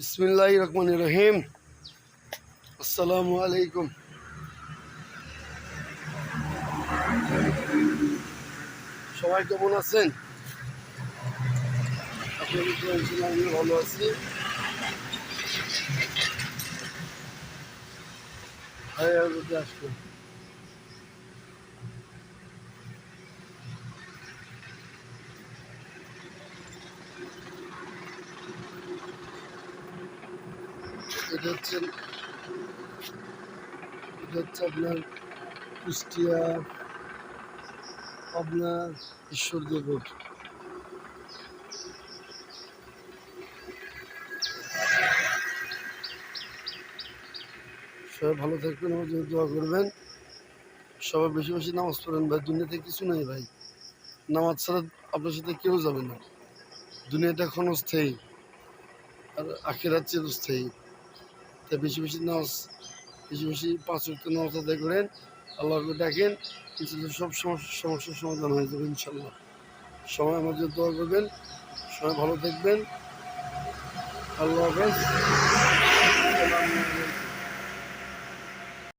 বিসমিল্লাহ রহমান রহিম আসসালামু আলাইকুম সবাই কেমন আছেন? আমি ভালো আছি। হ্যাঁ এটা হচ্ছে এটা হচ্ছে আপনার কুষ্টিয়া আপনার ঈশ্বরদী রোড সবাই ভালো থাকবেন, আমার জন্য দোয়া করবেন। সবাই বেশি বেশি নামাজ পড়েন ভাই, দুনিয়াতে কিছু নাই ভাই। নামাজ ছাড়া আপনার সাথে কেউ যাবে না। দুনিয়াটা ক্ষণস্থায়ী আর আখেরাত চিরস্থায়ী তাই বেশি বেশি নামাজ বেশি বেশি পাঁচ রক্ত নামাজ আদায় করেন, আল্লাহকে ডাকেন ইনশাল্লাহ সব সমস্যা, সমস্যার সমাধান হয়ে যাবে ইনশাল্লাহ সময় জন্য দোয়া করবেন, সবাই ভালো থাকবেন আল্লাহ হাফেজ।